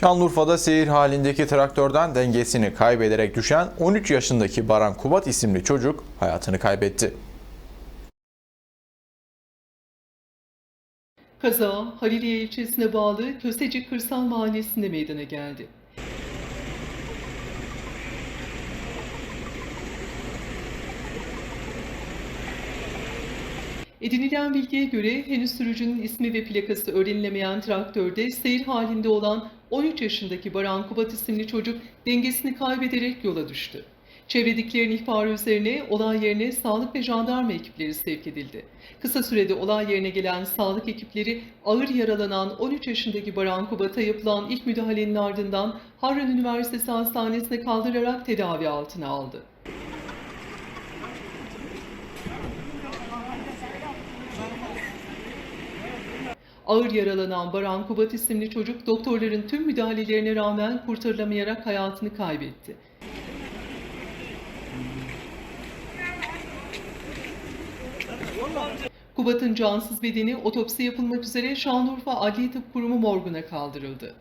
Şanlıurfa'da seyir halindeki traktörden dengesini kaybederek düşen 13 yaşındaki Baran Kubat isimli çocuk hayatını kaybetti. Kaza Haliliye ilçesine bağlı Kösecik Kırsal Mahallesi'nde meydana geldi. Edinilen bilgiye göre henüz sürücünün ismi ve plakası öğrenilemeyen traktörde seyir halinde olan 13 yaşındaki Baran Kubat isimli çocuk dengesini kaybederek yola düştü. Çevredekilerin ihbarı üzerine olay yerine sağlık ve jandarma ekipleri sevk edildi. Kısa sürede olay yerine gelen sağlık ekipleri ağır yaralanan 13 yaşındaki Baran Kubat'a yapılan ilk müdahalenin ardından Harran Üniversitesi Hastanesi'ne kaldırarak tedavi altına aldı. Ağır yaralanan Baran Kubat isimli çocuk doktorların tüm müdahalelerine rağmen kurtarılamayarak hayatını kaybetti. Kubat'ın cansız bedeni otopsi yapılmak üzere Şanlıurfa Adliye Tıp Kurumu morguna kaldırıldı.